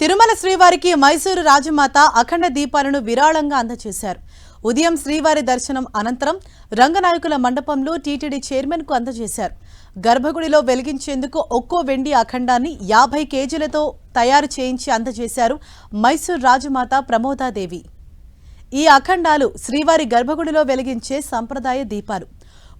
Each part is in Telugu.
తిరుమల శ్రీవారికి మైసూరు రాజమాత అఖండ దీపాలను విరాళంగా అందజేశారు. ఉదయం శ్రీవారి దర్శనం అనంతరం రంగనాయకుల మండపంలో టీటీడీ చైర్మన్కు అందజేశారు. గర్భగుడిలో వెలిగించేందుకు ఒక్కో వెండి అఖండాన్ని యాభై కేజీలతో తయారు చేయించి అందజేశారు మైసూరు రాజమాత ప్రమోదాదేవి. ఈ అఖండాలు శ్రీవారి గర్భగుడిలో వెలిగించే సంప్రదాయ దీపాలు.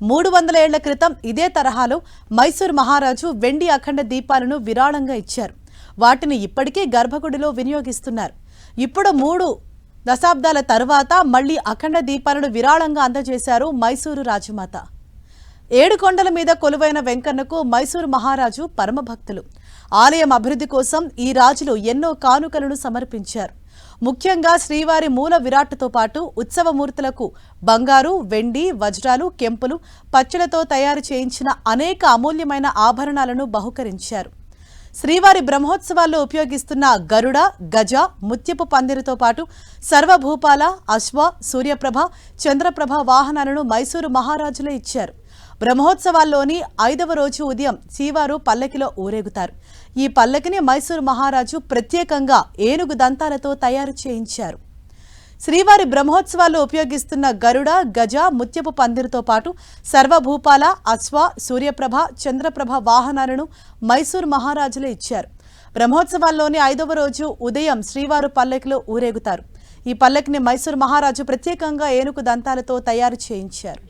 మూడు వందల ఏళ్ళ క్రితం ఇదే తరహాలో మైసూర్ మహారాజు వెండి అఖండ దీపాలను విరాళంగా ఇచ్చారు. వాటిని ఇప్పటికీ గర్భగుడిలో వినియోగిస్తున్నారు. ఇప్పుడు మూడు దశాబ్దాల తరువాత మళ్ళీ అఖండ దీపాలను విరాళంగా అందజేశారు మైసూరు రాజమాత. ఏడు కొండల మీద కొలువైన వెంకన్నకు మైసూరు మహారాజు పరమభక్తులు ఆలయం అభివృద్ధి కోసం ఈ రాజులు ఎన్నో కానుకలను సమర్పించారు. ముఖ్యంగా శ్రీవారి మూల విరాట్తో పాటు ఉత్సవమూర్తులకు బంగారు వెండి వజ్రాలు కెంపులు పచ్చలతో తయారు చేయించిన అనేక అమూల్యమైన ఆభరణాలను బహుకరించారు. శ్రీవారి బ్రహ్మోత్సవాల్లో ఉపయోగిస్తున్న గరుడ గజ ముత్యపు పందిరితో పాటు సర్వభూపాల అశ్వ సూర్యప్రభ చంద్రప్రభ వాహనాలను మైసూరు మహారాజులే ఇచ్చారు. బ్రహ్మోత్సవాల్లోని ఐదవ రోజు ఉదయం శ్రీవారు పల్లకిలో ఊరేగుతారు. ఈ పల్లకిని మైసూరు మహారాజు ప్రత్యేకంగా ఏనుగు దంతాలతో తయారు చేయించారు. శ్రీవారి బ్రహ్మోత్సవాల్లో ఉపయోగిస్తున్న గరుడ గజ ముత్యపు పందిరితో పాటు సర్వభూపాల అశ్వ సూర్యప్రభ చంద్రప్రభ వాహనాలను మైసూర్ మహారాజులే ఇచ్చారు. బ్రహ్మోత్సవాల్లోని ఐదవ రోజు ఉదయం శ్రీవారు పల్లకిలో ఊరేగుతారు. ఈ పల్లకిని మైసూర్ మహారాజు ప్రత్యేకంగా ఏనుగు దంతాలతో తయారు చేయించారు.